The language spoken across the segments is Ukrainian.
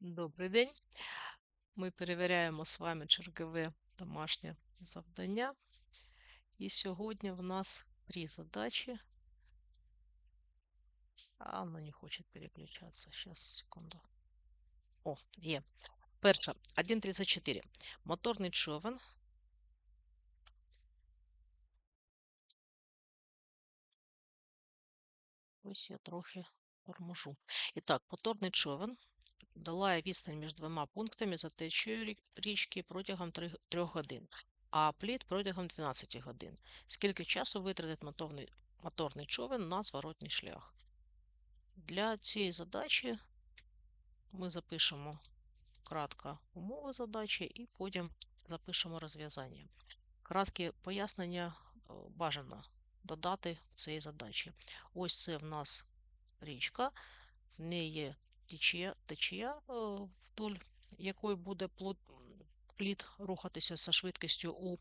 Добрий день. Ми перевіряємо з вами чергове домашнє завдання. І сьогодні в нас три задачі. А оно не хоче переключатися. Сейчас, секунду. О, є. Перша. 1.34. Моторний човен. Ось я трохи торможу. І так, моторний човен долає відстань між двома пунктами за течією річки протягом 3 годин, а плід протягом 12 годин. Скільки часу витратить моторний, моторний човен на зворотній шлях? Для цієї задачі ми запишемо кратко умови задачі і потім запишемо розв'язання. Кратке пояснення е, бажано додати в цій задачі. Ось це в нас річка, в неї течія, течія е, вдоль якої буде плід рухатися зі швидкістю У,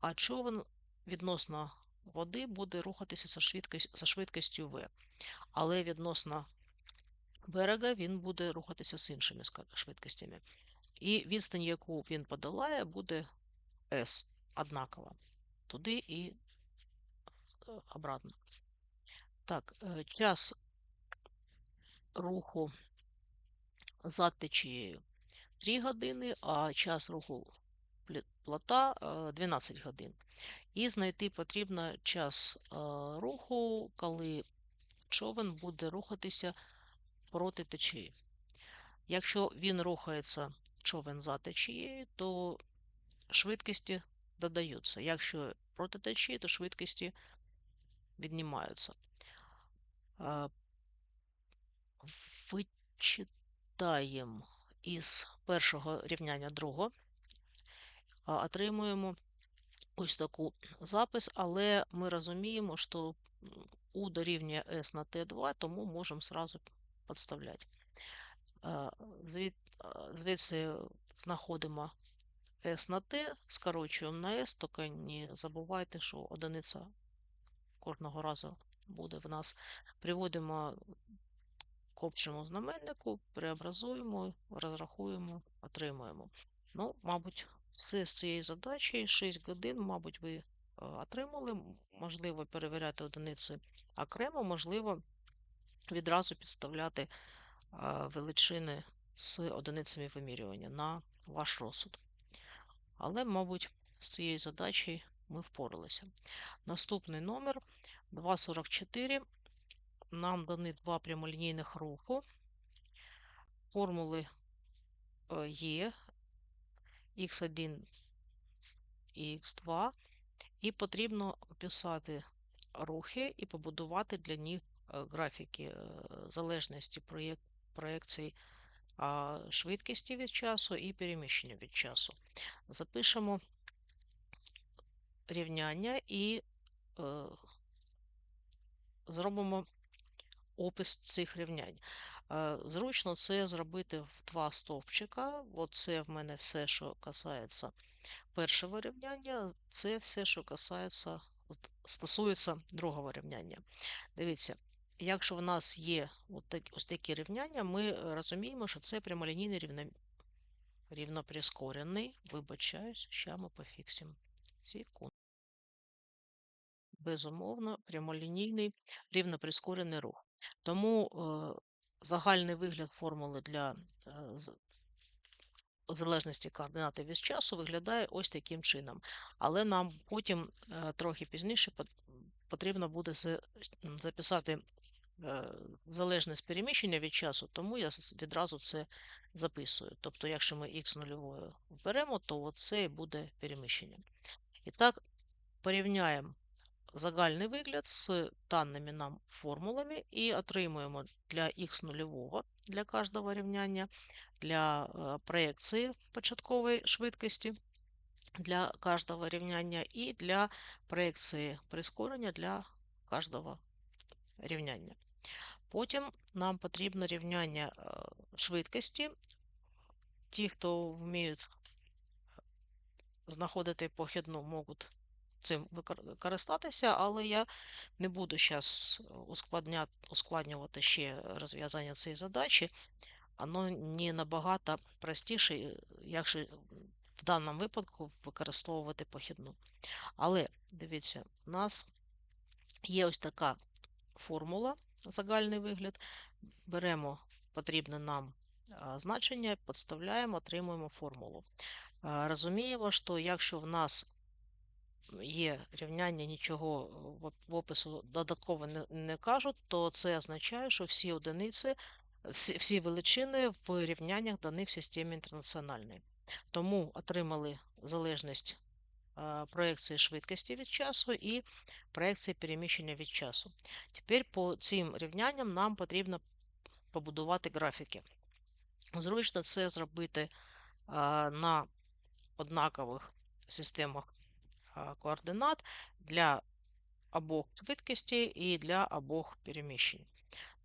а човен відносно води буде рухатися зі швидкістю, зі швидкістю В. Але відносно берега він буде рухатися з іншими швидкостями. І відстань, яку він подолає, буде S однакова. Туди і обратно. Так, е, час руху за течією 3 години, а час руху плота е, 12 годин. І знайти потрібно час е, руху, коли човен буде рухатися проти течії. Якщо він рухається човен за течією, то швидкості додаються. Якщо проти течії, то швидкості віднімаються. Е, Вичитаємо із першого рівняння другого, отримуємо ось таку запис, але ми розуміємо, що U дорівнює S на T2, тому можемо сразу підставляти. Звід- Звідси знаходимо S на T, скорочуємо на S, тільки не забувайте, що одиниця кожного разу буде в нас. Приводимо к общому знаменнику, преобразуємо, розрахуємо, отримуємо. Ну, мабуть, все з цієї задачі, 6 годин, мабуть, ви е, отримали. Можливо, перевіряти одиниці окремо, можливо, відразу підставляти е, величини з одиницями вимірювання на ваш розсуд. Але, мабуть, з цією задачею ми впоралися. Наступний номер 244. Нам дані два прямолінійних руху. Формули е, є x1 і x2, і потрібно описати рухи і побудувати для них е, графіки е, залежності проєк- проєкцій швидкості від часу і переміщення від часу. Запишемо рівняння і е, зробимо опис цих рівнянь. Е, Зручно це зробити в два стовпчика. Оце в мене все, що касається першого рівняння, це все, що касається, стосується другого рівняння. Дивіться, якщо в нас є ось такі рівняння, ми розуміємо, що це прямолінійний рівно, рівноприскорений. Вибачаюсь, ще ми пофіксимо. Секунду. Безумовно, прямолінійний рівноприскорений рух. Тому е, загальний вигляд формули для е, залежності координати від часу виглядає ось таким чином. Але нам потім е, трохи пізніше потрібно буде записати залежність переміщення від часу, тому я відразу це записую. Тобто, якщо ми х нульовою вберемо, то це і буде переміщення. І так, порівняємо загальний вигляд з даними нам формулами і отримуємо для х нульового для кожного рівняння, для е, проекції початкової швидкості для кожного рівняння і для проекції прискорення для кожного рівняння. Потім нам потрібно рівняння е, швидкості. Ті, хто вміють знаходити похідну, можуть цим викор- користатися, але я не буду зараз ускладнювати ще розв'язання цієї задачі, воно не набагато простіше, якщо в даному випадку використовувати похідну. Але дивіться, у нас є ось така формула, загальний вигляд. Беремо потрібне нам значення, підставляємо, отримуємо формулу. Розуміємо, що якщо в нас є рівняння, нічого в опису додатково не, не кажуть, то це означає, що всі одиниці, всі, всі величини в рівняннях дані в системі інтернаціональної. Тому отримали залежність проекції швидкості від часу і проекції переміщення від часу. Тепер по цим рівнянням нам потрібно побудувати графіки. Зручно це зробити на однакових системах координат для обох швидкостей і для обох переміщень.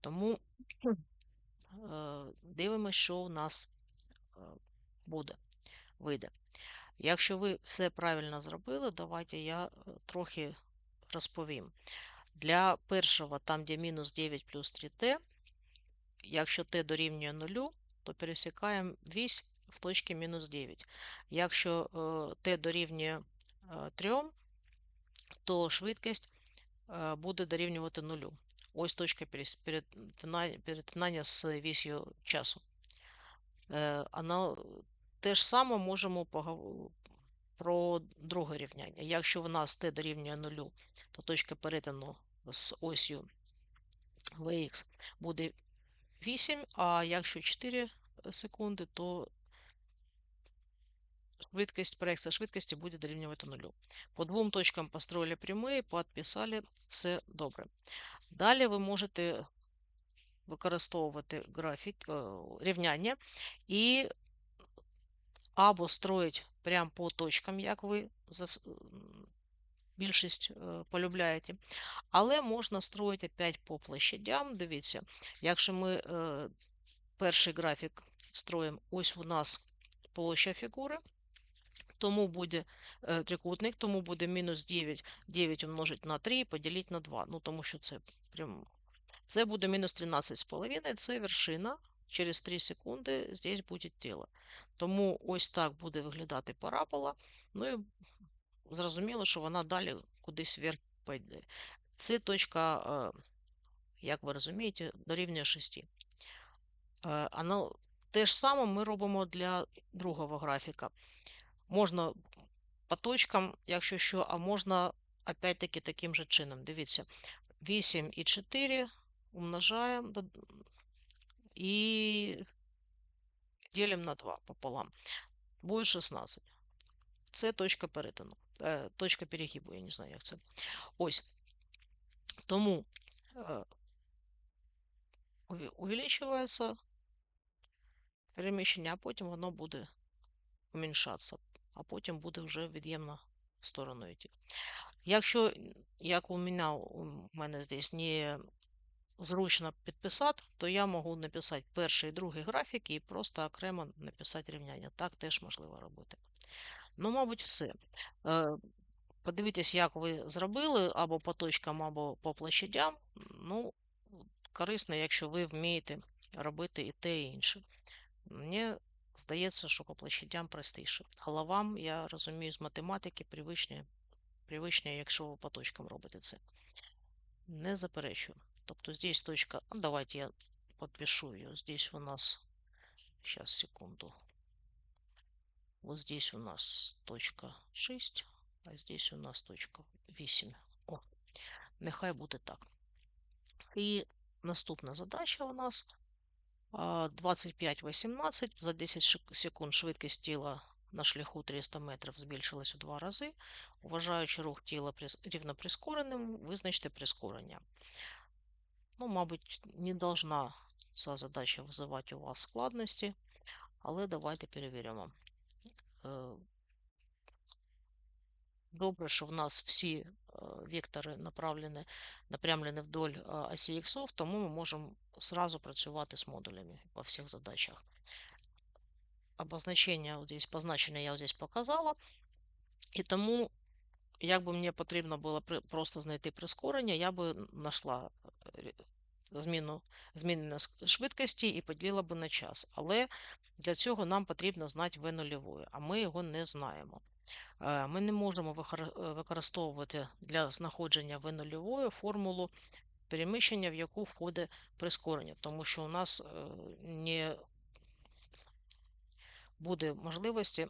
Тому е, дивимося, що у нас е, буде, вийде. Якщо ви все правильно зробили, давайте я е, трохи розповім. Для першого, там, де мінус 9 плюс 3t, якщо t дорівнює 0, то пересікаємо вісь в точці мінус 9. Якщо t дорівнює 3, то швидкість буде дорівнювати 0. Ось точка перетинання з вісью часу. Е, те ж саме можемо про друге рівняння. Якщо в нас t дорівнює 0, то точка перетину з осью Vx буде 8, а якщо 4 секунди, то швидкість, проекція швидкості буде дорівнювати 0. По двом точкам построили прямі, підписали, все добре. Далі ви можете використовувати графік, рівняння і або строїть прямо по точкам, як ви більшість е, полюбляєте. Але можна строїти опять по площадям. Дивіться, якщо ми е, перший графік строїмо, ось у нас площа фігури, тому буде е, трикутник, тому буде мінус 9, 9 умножить на 3 і поділити на 2. Ну, тому що це прям. Це буде мінус 13,5, це вершина. Через 3 секунди здесь буде тіло. Тому ось так буде виглядати парабола. Ну і зрозуміло, що вона далі кудись вверх пойде. Це точка, е, як ви розумієте, дорівнює 6. Е, те ж саме ми робимо для другого графіка. Можна по точкам, якщо що, а можна опять-таки таким же чином. Дивіться, 8 і 4 умножаємо і ділимо на 2 пополам. Буде 16. Це точка перетину. Е, точка перегибу, я не знаю, як це. Ось. Тому е, увеличується переміщення, а потім воно буде уміншатися, а потім буде вже від'ємна сторону йти. Якщо, як у мене, у мене здесь не зручно підписати, то я можу написати перший і другий графік і просто окремо написати рівняння. Так теж можливо робити. Ну, мабуть, все. Е, подивіться, як ви зробили або по точкам, або по площадям. Ну, корисно, якщо ви вмієте робити і те, і інше. Мені здається, що по площадям простіше. Головам, я розумію, з математики привичні, привичні, якщо ви по точкам робите це. Не заперечую. Тобто здесь точка, ну, давайте я подпишу ее. Здесь у нас, сейчас, секунду. Вот здесь у нас точка 6, а здесь у нас точка 8. О, нехай буде так. І наступна задача у нас 25-18. За 10 секунд швидкість тіла на шляху 300 метрів збільшилась у два рази. Уважаючи рух тіла рівно прискореним, визначте прискорення. Ну, мабуть, не должна ця задача визивати у вас складності, але давайте перевіримо. Э, добре, що в нас всі вектори направлені, напрямлені вдоль осі іксов, тому ми можемо сразу працювати з модулями по всіх задачах. Обозначення здесь, позначення я здесь показала. І тому, як би мені потрібно було просто знайти прискорення, я би знайшла зміну, змінення швидкості і поділила би на час. Але для цього нам потрібно знати v нульової, а ми його не знаємо. Е, Ми не можемо е, використовувати для знаходження v нульової формулу переміщення, в яку входить прискорення, тому що у нас е, не буде можливості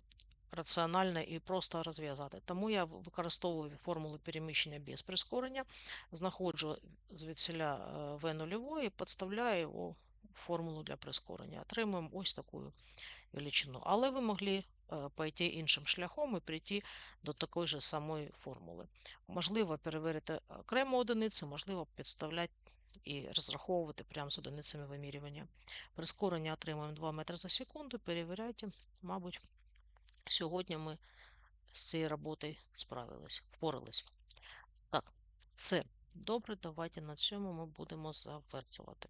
раціонально і просто розв'язати. Тому я використовую формулу переміщення без прискорення, знаходжу звідсіля v нульової і підставляю у формулу для прискорення. Отримуємо ось таку величину. Але ви могли е, пойти іншим шляхом і прийти до такої ж самої формули. Можливо, перевірити окремо одиниці, можливо, підставляти і розраховувати прямо з одиницями вимірювання. Прискорення отримуємо 2 метри за секунду. Перевіряйте, мабуть, сьогодні ми з цією роботою справились, впорались. Так, все. Добре, давайте на цьому ми будемо завершувати.